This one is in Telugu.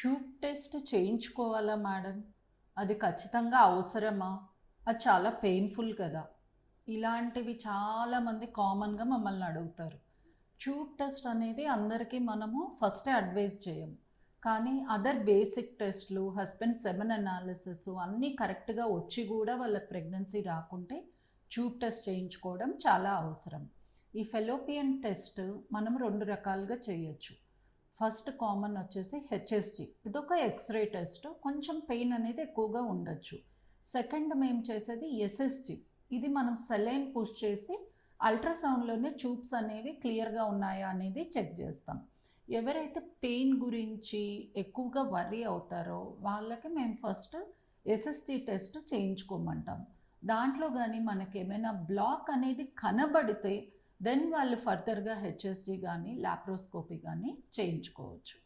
ట్యూబ్ టెస్ట్ చేయించుకోవాలా మేడం? అది ఖచ్చితంగా అవసరమా? అది చాలా పెయిన్ఫుల్ కదా. ఇలాంటివి చాలామంది కామన్గా మమ్మల్ని అడుగుతారు. ట్యూబ్ టెస్ట్ అనేది అందరికీ మనము ఫస్టే అడ్వైజ్ చేయము కానీ అదర్ బేసిక్ టెస్ట్లు హస్బెండ్ సెమెన్ అనాలిసిస్ అన్నీ కరెక్ట్గా వచ్చి కూడా వాళ్ళకి ప్రెగ్నెన్సీ రాకుంటే ట్యూబ్ టెస్ట్ చేయించుకోవడం చాలా అవసరం. ఈ ఫెలోపియన్ టెస్ట్ మనం రెండు రకాలుగా చేయొచ్చు. ఫస్ట్ కామన్ వచ్చేసి హెచ్ఎస్జి ఇదొక ఎక్స్రే టెస్ట్ కొంచెం పెయిన్ అనేది ఎక్కువగా ఉండొచ్చు. సెకండ్ మేము చేసేది ఎస్ఎస్జి ఇది మనం సెలైన్ పుష్ చేసి అల్ట్రాసౌండ్లోనే ట్యూబ్స్ అనేవి క్లియర్గా ఉన్నాయా అనేది చెక్ చేస్తాం. ఎవరైతే పెయిన్ గురించి ఎక్కువగా వర్రీ అవుతారో వాళ్ళకి మేము ఫస్ట్ ఎస్ఎస్జి టెస్ట్ చేయించుకోమంటాం. దాంట్లో కానీ మనకి ఏమైనా బ్లాక్ అనేది కనబడితే దెన్ వాళ్ళు ఫర్దర్గా హెచ్ఎస్జి కానీ లాప్రోస్కోపీ కానీ చేయించుకోవచ్చు.